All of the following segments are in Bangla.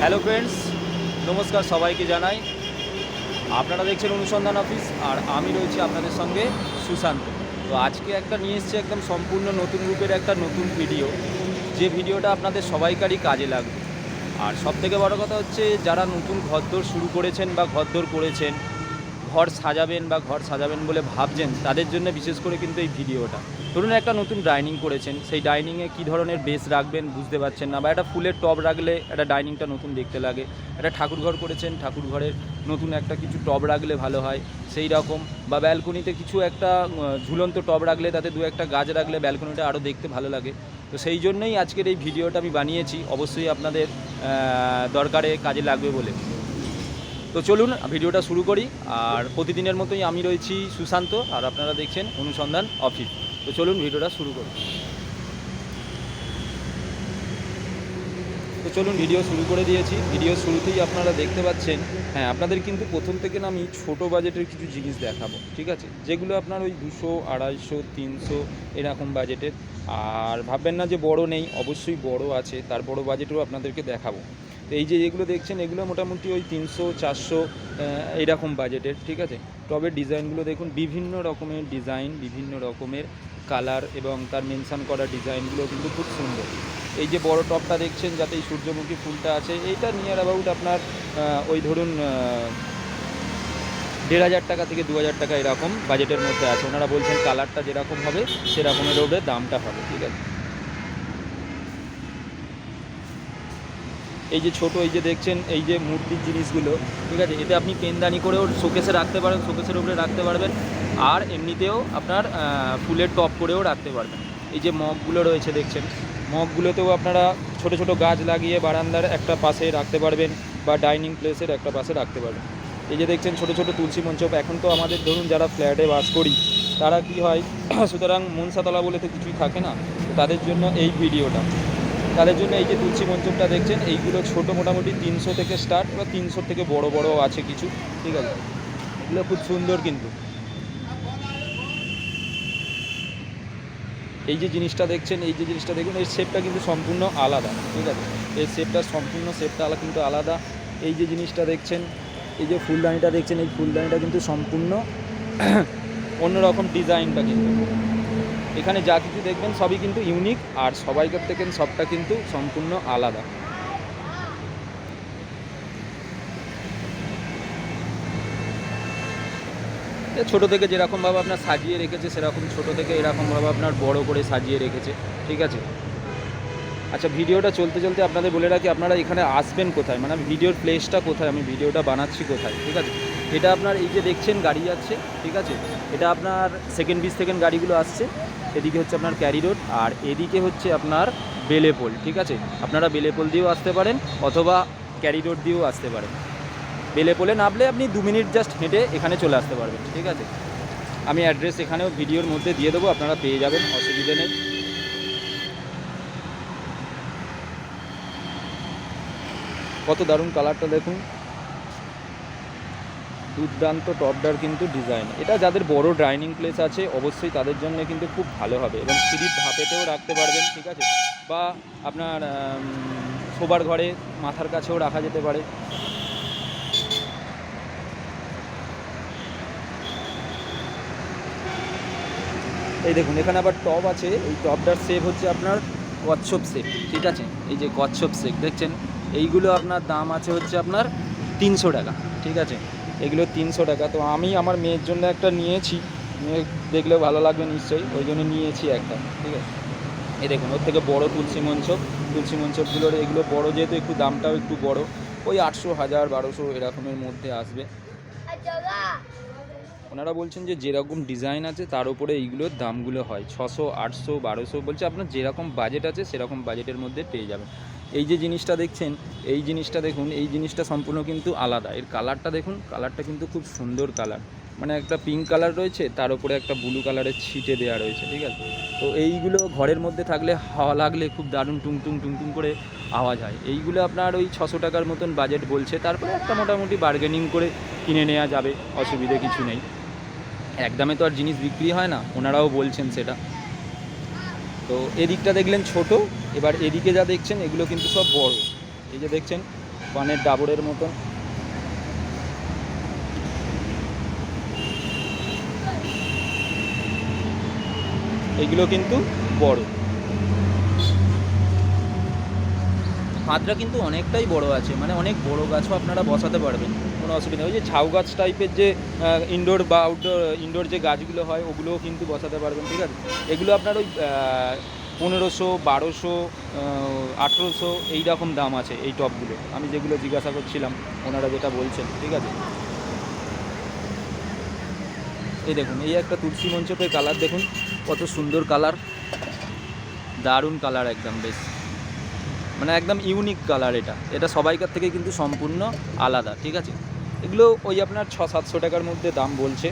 হ্যালো ফ্রেন্ডস নমস্কার সবাইকে জানাই। আপনারা দেখছেন অনুসন্ধান অফিস আর আমি রয়েছি আপনাদের সঙ্গে সুশান্ত। তো আজকে একটা নিয়ে এসছে একদম সম্পূর্ণ নতুন রূপের একটা নতুন ভিডিও। যে ভিডিওটা আপনাদের সবাইকারই কাজে লাগবে। আর সবথেকে বড় কথা হচ্ছে, যারা নতুন ঘরদোর শুরু করেছেন বা ঘরদোর করেছেন ঘর সাজাবেন বা ঘর সাজাবেন বলে ভাবছেন, তাদের জন্য বিশেষ করে কিন্তু এই ভিডিওটা। ধরুন একটা নতুন ডাইনিং করেছেন, সেই ডাইনিংয়ে কী ধরনের বেস রাখবেন বুঝতে পারছেন না, বা একটা ফুলের টব রাখলে একটা ডাইনিংটা নতুন দেখতে লাগে। একটা ঠাকুর ঘর করেছেন, ঠাকুর ঘরের নতুন একটা কিছু টব রাখলে ভালো হয়, সেই রকম। বা ব্যালকনিতে কিছু একটা ঝুলন্ত টব রাখলে তাতে দু একটা গাছ রাখলে ব্যালকনিটা আরও দেখতে ভালো লাগে। তো সেই জন্যই আজকের এই ভিডিওটা আমি বানিয়েছি, অবশ্যই আপনাদের দরকারে কাজে লাগবে বলে। তো চলুন, ভিডিওটা শুরু করি। আর প্রতিদিনের মতোই আমি রয়েছি সুশান্ত, আর আপনারা দেখছেন অনুসন্ধান অফিস। তো চলুন, ভিডিওটা শুরু করি। তো চলুন, ভিডিও শুরু করে দিয়েছি। ভিডিও শুরুতেই আপনারা দেখতে পাচ্ছেন হ্যাঁ আপনাদের কিন্তু প্রথম থেকে না আমি ছোটো বাজেটের কিছু জিনিস দেখাবো, ঠিক আছে? যেগুলো আপনার ওই দুশো, আড়াইশো, তিনশো, এরকম বাজেটের। আর ভাববেন না যে বড় নেই, অবশ্যই বড় আছে, তার বড় বাজেটও আপনাদেরকে দেখাবো। তো এই যে যেগুলো দেখছেন, এগুলো মোটামুটি ওই তিনশো, চারশো এইরকম বাজেটের ঠিক আছে? টবের ডিজাইনগুলো দেখুন, বিভিন্ন রকমের ডিজাইন, বিভিন্ন রকমের কালার এবং তার মেনশান করা ডিজাইনগুলো কিন্তু খুব সুন্দর। এই যে বড় টপটা দেখছেন, যাতে এই সূর্যমুখী ফুলটা আছে, এইটা নিয়ার অ্যাবাউট আপনার ওই ধরুন দেড় হাজার টাকা থেকে দু হাজার টাকা এরকম বাজেটের মধ্যে আছে। ওনারা বলছেন কালারটা যেরকম হবে, সেরকমের ওপরে দামটা হবে, ঠিক আছে? এই যে ছোট, এই যে দেখছেন, এই যে মূর্তির জিনিসগুলো, ঠিক আছে? এতে আপনি পেনদানি করেও শোকেসে রাখতে পারেন, শোকেসের উপরে রাখতে পারবেন। আর এমনিতেও আপনার ফুলের টপ করেও রাখতে পারবেন। এই যে মগগুলো রয়েছে, দেখছেন? মগগুলোতেও আপনারা ছোট ছোট গাছ লাগিয়ে বারান্দার একটা পাশে রাখতে পারবেন বা ডাইনিং প্লেসের একটা পাশে রাখতে পারবেন। এই যে দেখছেন, ছোট ছোট তুলসী মঞ্চপ এখন তো আমাদের ধরুন, যারা ফ্ল্যাটে বাস করি, তারা কি হয়? সুতরাং মনসাতলা বলে তো কিছুই থাকে না। তাদের জন্য এই ভিডিওটা। তাদের জন্য এই যে তুলসী মঞ্চপটা দেখছেন, এইগুলো ছোট মোটামুটি তিনশো থেকে স্টার্ট বা তিনশোর থেকে বড় বড় আছে কিছু, ঠিক আছে? এগুলো খুব সুন্দর কিন্তু। এই যে জিনিসটা দেখছেন, এই যে জিনিসটা দেখুন এই শেপটা কিন্তু সম্পূর্ণ আলাদা, ঠিক আছে? এই শেপটা সম্পূর্ণ শেপটা আলাদা কিন্তু আলাদা। এই যে জিনিসটা দেখছেন, এই যে ফুলদানিটা দেখছেন, এই ফুলদানিটা কিন্তু সম্পূর্ণ অন্যরকম ডিজাইনটা কিন্তু। এখানে যা কিছু দেখবেন সবই কিন্তু ইউনিক আর সবাইকার থেকে সবটা কিন্তু সম্পূর্ণ আলাদা। ছোট থেকে যেরকমভাবে আপনার সাজিয়ে রেখেছে, সেরকম ছোট থেকে এরকমভাবে আপনার বড় করে সাজিয়ে রেখেছে, ঠিক আছে? আচ্ছা ভিডিওটা চলতে চলতে আপনাদের বলে রাখি, আপনারা এখানে আসবেন কোথায়? মানে ভিডিওর প্লেসটা কোথায়? আমি ভিডিওটা বানাচ্ছি কোথায়? ঠিক আছে? এটা আপনার এই যে দেখছেন গাড়ি যাচ্ছে, ঠিক আছে? এটা আপনার সেকেন্ড বিচ সেকেন্ড গাড়িগুলো আসছে। এদিকে হচ্ছে আপনার ক্যারি রোড আর এদিকে হচ্ছে আপনার বেলেপোল ঠিক আছে? আপনারা বেলেপোল দিয়েও আসতে পারেন অথবা ক্যারি রোড দিয়েও আসতে পারেন। বেলেপোলে নামলে আপনি দু মিনিট জাস্ট হেঁটে এখানে চলে আসতে পারবেন, ঠিক আছে? আমি অ্যাড্রেস এখানেও ভিডিওর মধ্যে দিয়ে দেবো, আপনারা পেয়ে যাবেন, অসুবিধে নেই। কত দারুণ কালারটা দেখুন। দুর্দান্ত টপডার কিন্তু ডিজাইন এটা যাদের বড় ডাইনিং প্লেস আছে, অবশ্যই তাদের জন্য কিন্তু খুব ভালো হবে এবং সিঁড়ির ধাপেতেও রাখতে পারবেন, ঠিক আছে? বা আপনার শোবার ঘরে মাথার কাছেও রাখা যেতে পারে। এই দেখুন, এখানে আবার টপ আছে। এই টপটার শেপ হচ্ছে আপনার কচ্ছপ শেপ ঠিক আছে? এই যে কচ্ছপ শেপ দেখছেন? এইগুলো আপনার দাম আছে হচ্ছে আপনার তিনশো টাকা, ঠিক আছে? এগুলো তিনশো টাকা। তো আমি আমার মেয়ের জন্য একটা নিয়েছি। নিয়ে দেখলেও ভালো লাগবে নিশ্চয়ই। ওই জন্য নিয়েছি একটা, ঠিক আছে? এই দেখুন, ওর থেকে বড় তুলসী মঞ্চপ। তুলসী মঞ্চপগুলোর এগুলো বড়, যেহেতু একটু দামটাও একটু বড়, ওই আটশো, হাজার, বারোশো এরকমের মধ্যে আসবে। ওনারা বলছেন যে যেরকম ডিজাইন আছে, তার উপরে এইগুলোর দামগুলো হয়। ছশো, আটশো, বারোশো বলছে, আপনার যেরকম বাজেট আছে, সেরকম বাজেটের মধ্যে পেয়ে যাবেন। এই যে জিনিসটা দেখছেন, এই জিনিসটা দেখুন, এই জিনিসটা সম্পূর্ণ কিন্তু আলাদা। এর কালারটা দেখুন কালারটা কিন্তু খুব সুন্দর কালার মানে একটা পিঙ্ক কালার রয়েছে, তার উপরে একটা ব্লু কালারের ছিটে দেওয়া রয়েছে, ঠিক আছে? তো এইগুলো ঘরের মধ্যে থাকলে হাওয়া লাগলে খুব দারুণ টুংটুং টুংটুং করে আওয়াজ হয়। এইগুলো আপনার ওই ছশো টাকার মতন বাজেট বলছে, তারপরে একটা মোটামুটি বার্গেনিং করে কিনে নেওয়া যাবে, অসুবিধে কিছু নেই। একদমে তো আর জিনিস বিক্রি হয় না, ওনারাও বলছেন সেটা। তো এদিকটা দেখলেন ছোট, এবার এদিকে যা দেখছেন এগুলো কিন্তু সব বড়। এই যে দেখছেন, পানের ডাবরের মতন। এগুলো কিন্তু বড়। হাতটা কিন্তু অনেকটাই বড় আছে মানে অনেক বড় গাছও আপনারা বসাতে পারবেন। কোনো অসুবিধা। ওই যে ঝাউ গাছ টাইপের যে ইনডোর বা আউটডোর ইনডোর যে গাছগুলো হয়, ওগুলোও কিন্তু বসাতে পারবেন, ঠিক আছে? এগুলো আপনার ওই পনেরোশো, বারোশো আঠেরোশো এই রকম দাম আছে এই টপগুলো। আমি যেগুলো জিজ্ঞাসা করছিলাম, ওনারা যেটা বলছেন, ঠিক আছে? এই দেখুন, এই একটা তুলসী মঞ্চপের কালার দেখুন, কত সুন্দর কালার। দারুণ কালার একদম, বেশ। মানে একদম ইউনিক কালার এটা। এটা সবাইকার থেকে কিন্তু সম্পূর্ণ আলাদা, ঠিক আছে? এগুলো ওই আপনার ছ, সাতশো টাকার মধ্যে দাম বলছে।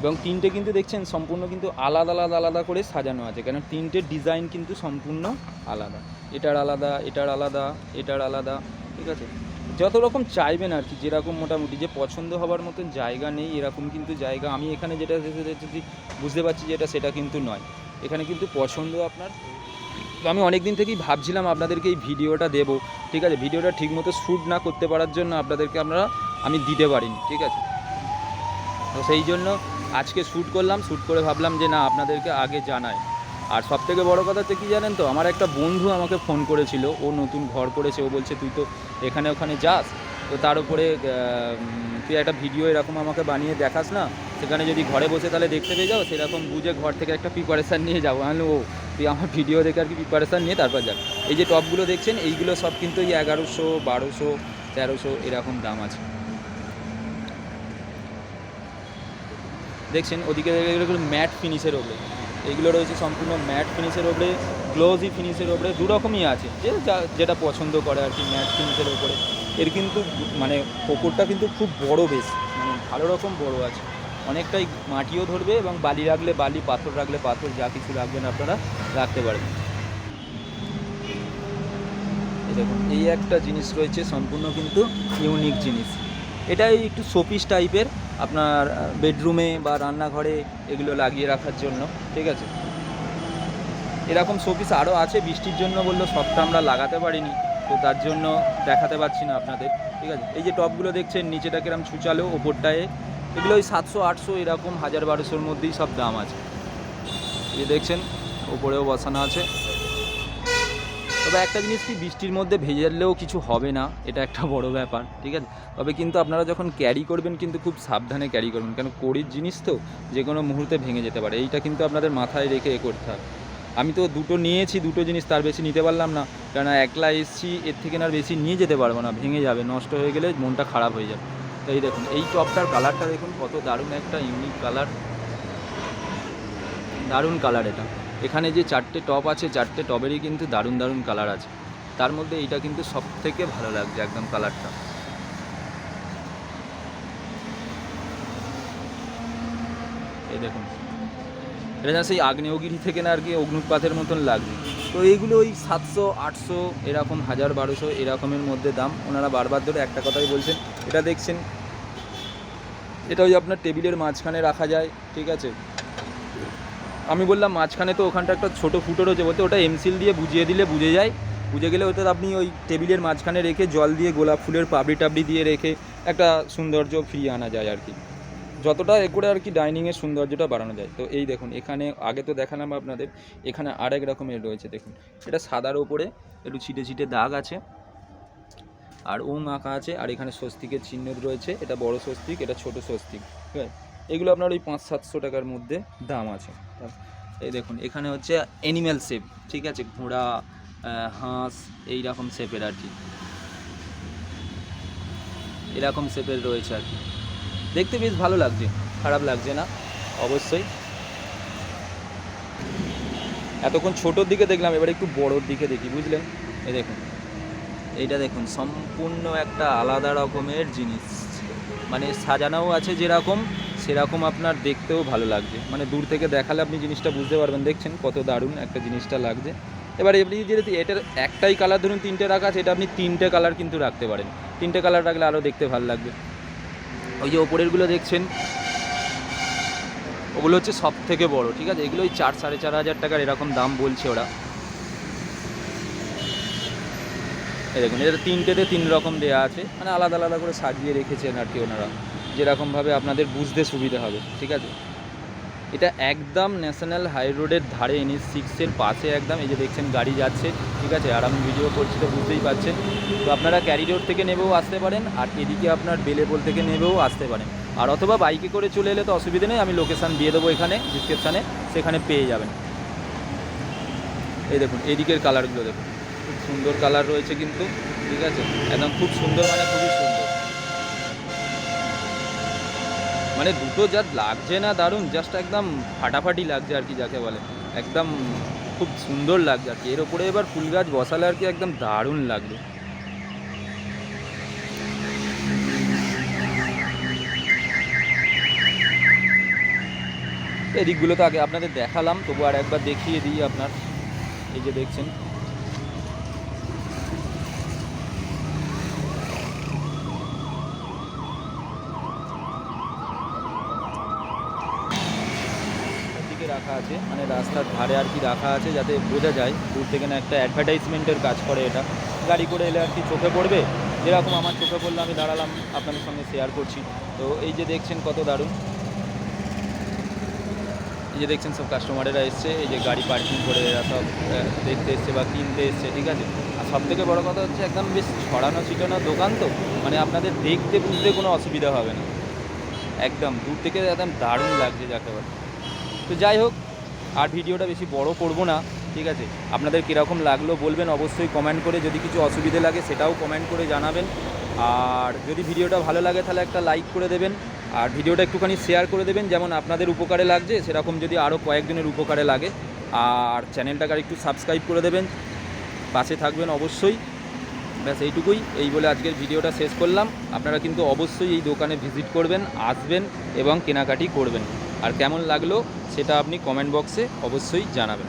এবং তিনটে কিন্তু দেখছেন, সম্পূর্ণ কিন্তু আলাদা আলাদা আলাদা করে সাজানো আছে। কারণ তিনটে ডিজাইন কিন্তু সম্পূর্ণ আলাদা। এটার আলাদা এটার আলাদা এটার আলাদা। ঠিক আছে? যত রকম চাইবেন আর কি, যেরকম মোটামুটি, যে পছন্দ হবার মতন জায়গা নেই, এরকম কিন্তু জায়গা, আমি এখানে যেটা বুঝতে পারছি যেটা সেটা কিন্তু নয়। এখানে কিন্তু পছন্দ আপনার। তো আমি অনেক দিন থেকেই ভাবছিলাম আপনাদেরকে এই ভিডিওটা দেবো, ঠিক আছে? ভিডিওটা ঠিকমতো শ্যুট না করতে পারার জন্য আপনাদেরকে আমরা, আমি দিতে পারিনি, ঠিক আছে? তো সেই জন্য আজকে শ্যুট করলাম, শ্যুট করে ভাবলাম যে না, আপনাদেরকে আগে জানাই। আর সব থেকে বড়ো কথা হচ্ছে কী জানেন তো, আমার একটা বন্ধু আমাকে ফোন করেছিল, ও নতুন ঘর করেছে, ও বলছে তুই তো এখানে ওখানে যাস, তো তার উপরে তুই একটা ভিডিও এরকম আমাকে বানিয়ে দেখাস না, সেখানে যদি ঘরে বসে তাহলে দেখতে পেয়ে যাও, সেরকম বুঝে ঘর থেকে একটা প্রিপারেশান নিয়ে যাব। আমি ও, তুই আমার ভিডিও দেখে আর কি প্রিপারেশান নিয়ে তারপর যাক এই যে টপগুলো দেখছেন, এইগুলো সব কিন্তু এই এগারোশো, বারোশো, তেরোশো এরকম দাম আছে। দেখছেন, ওদিকে ম্যাট ফিনিশের ওপরে। এইগুলো রয়েছে সম্পূর্ণ ম্যাট ফিনিশের ওপরে, গ্লোজি ফিনিশের ওপরে, দু রকমই আছে, যে যেটা পছন্দ করে আর কি ম্যাট ফিনিশের ওপরে। এর কিন্তু মানে পুকুরটা কিন্তু খুব বড় বেশ মানে ভালো রকম বড় আছে। অনেকটাই মাটিও ধরবে এবং বালি রাখলে বালি, পাথর রাখলে পাথর, যা কিছু রাখবেন আপনারা রাখতে পারবেন। দেখুন, এই একটা জিনিস রয়েছে, সম্পূর্ণ কিন্তু ইউনিক জিনিস। এটাই একটু শোপিস টাইপের আপনার বেডরুমে বা রান্নাঘরে এগুলো লাগিয়ে রাখার জন্য, ঠিক আছে? এরকম শোপিস আরও আছে, বৃষ্টির জন্য বলল, সবটা আমরা লাগাতে পারিনি, তো তার জন্য দেখাতে পারছি না আপনাদের, ঠিক আছে? এই যে টপগুলো দেখছেন, নিচেটা কিরম ছুচালো, ওপরটায়, এগুলো ওই সাতশো, আটশো, এরকম হাজার বারোশোর মধ্যেই সব দাম আছে। এই দেখছেন, ওপরেও বসানো আছে। তবে একটা জিনিস কি, বৃষ্টির মধ্যে ভেজালেও কিছু হবে না, এটা একটা বড় ব্যাপার, ঠিক আছে? তবে কিন্তু আপনারা যখন ক্যারি করবেন কিন্তু খুব সাবধানে ক্যারি করবেন, কেন কড়ির জিনিস তো যে কোনো মুহূর্তে ভেঙে যেতে পারে, এইটা কিন্তু আপনাদের মাথায় রেখে এ করতে হবে। আমি তো দুটো নিয়েছি, দুটো জিনিস তার বেশি নিতে পারলাম না, কেননা একলা এসছি, এর থেকে না বেশি নিয়ে যেতে পারব না, ভেঙে যাবে, নষ্ট হয়ে গেলে মনটা খারাপ হয়ে যাবে। তো এই দেখুন, এই টপটার কালারটা দেখুন, কত দারুণ একটা ইউনিক কালার দারুণ কালার এটা। এখানে যে চারটে টপ আছে, চারটে টবেরই কিন্তু দারুণ দারুণ কালার আছে। তার মধ্যে এইটা কিন্তু সব থেকে ভালো লাগছে একদম কালারটা এই দেখুন। এটা যেন সেই আগ্নেয়গিরি থেকে না আর কি অগ্নুৎপাতের মতন লাগবে তো এইগুলো ওই সাতশো, আটশো, এরকম হাজার বারোশো এরকমের মধ্যে দাম। ওনারা বারবার ধরে একটা কথাই বলছেন, এটা দেখছেন? এটা ওই আপনার টেবিলের মাঝখানে রাখা যায়, ঠিক আছে? আমি বললাম, মাঝখানে তো ওখানটা একটা ছোটো ফুটো রয়েছে বলতে, ওটা এমসিল দিয়ে বুঝিয়ে দিলে বুঝে যায়। বুঝে গেলে ওটা আপনি ওই টেবিলের মাঝখানে রেখে জল দিয়ে গোলাপ ফুলের পাবড়ি টাবড়ি দিয়ে রেখে একটা সৌন্দর্য ফিরিয়ে আনা যায় আর কি। যতটা এ করে আর কি ডাইনিংয়ের সৌন্দর্যটা বাড়ানো যায়। তো এই দেখুন, এখানে আগে তো দেখালাম আপনাদের, এখানে আরেক রকমের রয়েছে, দেখুন। এটা সাদার ওপরে একটু ছিটে ছিটে দাগ আছে, আর ওং আঁকা আছে, আর এখানে স্বস্তিকের চিহ্ন রয়েছে, এটা বড় স্বস্তিক, এটা ছোট স্বস্তিক, ঠিক এগুলো আপনার ওই পাঁচ সাতশো টাকার মধ্যে দাম আছে। এই দেখুন, এখানে হচ্ছে অ্যানিম্যাল শেপ ঠিক আছে? ঘোড়া হাঁস, এই রকম শেপের আর কি। এরকম শেপের রয়েছে আর কি। দেখতে বেশ ভালো লাগছে, খারাপ লাগছে না, অবশ্যই। এতক্ষণ ছোটোর দিকে দেখলাম, এবার একটু বড়োর দিকে দেখি, বুঝলেন? এই দেখুন। এইটা দেখুন, সম্পূর্ণ একটা আলাদা রকমের জিনিস। মানে সাজানোও আছে যেরকম, সেরকম আপনার দেখতেও ভালো লাগছে। মানে দূর থেকে দেখালে আপনি জিনিসটা বুঝতে পারবেন, দেখছেন? কত দারুণ একটা জিনিসটা লাগছে। এবার আপনি যদি এটার একটাই কালার ধরুন, তিনটে রাখা আছে, এটা আপনি তিনটে কালার কিন্তু রাখতে পারেন। তিনটে কালার রাখলে আরও দেখতে ভালো লাগবে। ওই যে ওপরেরগুলো দেখছেন, ওগুলো হচ্ছে সব থেকে বড়, ঠিক আছে? এগুলো ওই চার, সাড়ে চার হাজার টাকার এরকম দাম বলছে ওরা। দেখুন এটা তিনটেতে তিন রকম দেওয়া আছে মানে আলাদা আলাদা করে সাজিয়ে রেখেছেন আর কি ওনারা। যেরকমভাবে আপনাদের বুঝতে সুবিধা হবে, ঠিক আছে? এটা একদম ন্যাশনাল হাই রোডের ধারে এনএস সিক্সের পাশে একদম। এই যে দেখছেন, গাড়ি যাচ্ছে, ঠিক আছে? আর আমি ভিডিও করছি তো বুঝতেই পারছেন। তো আপনারা ক্যারি রোড থেকে নেবেও আসতে পারেন, আর এদিকে আপনার বেলেবল থেকে নেবেও আসতে পারেন। আর অথবা বাইকে করে চলে এলে তো অসুবিধা নেই, আমি লোকেশান দিয়ে দেবো এখানে ডিসক্রিপশানে সেখানে পেয়ে যাবেন। এই দেখুন এদিকের কালারগুলো দেখুন। খুব সুন্দর কালার রয়েছে কিন্তু, ঠিক আছে? একদম খুব সুন্দর মানে খুবই সুন্দর। মানে দুটো যা লাগছে না দারুণ জাস্ট একদম ফাটাফাটি লাগছে আর কি যাকে বলে। একদম খুব সুন্দর লাগছে আর কি। এর ওপরে এবার ফুল গাছ বসালে আর কি একদম দারুণ লাগবে। এদিকগুলো তো আগে আপনাদের দেখালাম, তবু আর একবার দেখিয়ে দিই আপনার। এই যে দেখছেন দিকে রাখা আছে মানে রাস্তার ধারে আর কি রাখা আছে যাতে বোঝা যায়, দূর থেকে না একটা অ্যাডভার্টাইজমেন্টের কাজ করে এটা। গাড়ি করে এলে আর কি চোখে পড়বে? যেরকম আমার চোখে পড়লে আমি দাঁড়ালাম, আপনাদের সঙ্গে শেয়ার করছি। তো এই যে দেখছেন কত দারুণ। এই যে দেখছেন সব কাস্টমারেরা এসছে, এই যে গাড়ি পার্কিং করে এরা সব দেখতে এসছে বা কিনতে এসছে, ঠিক আছে? আর সব থেকে বড়ো কথা হচ্ছে একদম বেশ ছড়ানো ছিটানো দোকান তো মানে আপনাদের দেখতে বুঝতে কোনো অসুবিধা হবে না। একদম, দূর থেকে একদম দারুণ লাগছে যাকে বলে। তো যাই হোক, আর ভিডিওটা বেশি বড় করব না, ঠিক আছে? আপনাদের কীরকম লাগল বলবেন, অবশ্যই কমেন্ট করে যদি কিছু অসুবিধে লাগে সেটাও কমেন্ট করে জানাবেন। আর যদি ভিডিওটা ভালো লাগে তাহলে একটা লাইক করে দেবেন, আর ভিডিওটা একটুখানি শেয়ার করে দেবেন, যেমন আপনাদের উপকারে লাগছে, সেরকম যদি আরও কয়েকজনের উপকারে লাগে। আর চ্যানেলটাকে আর একটু সাবস্ক্রাইব করে দেবেন, পাশে থাকবেন অবশ্যই। ব্যাস, এইটুকুই, এই বলে আজকের ভিডিওটা শেষ করলাম। আপনারা কিন্তু অবশ্যই এই দোকানে ভিজিট করবেন, আসবেন এবং কেনাকাটি করবেন। আর কেমন লাগল সেটা আপনি কমেন্ট বক্সে অবশ্যই জানাবেন।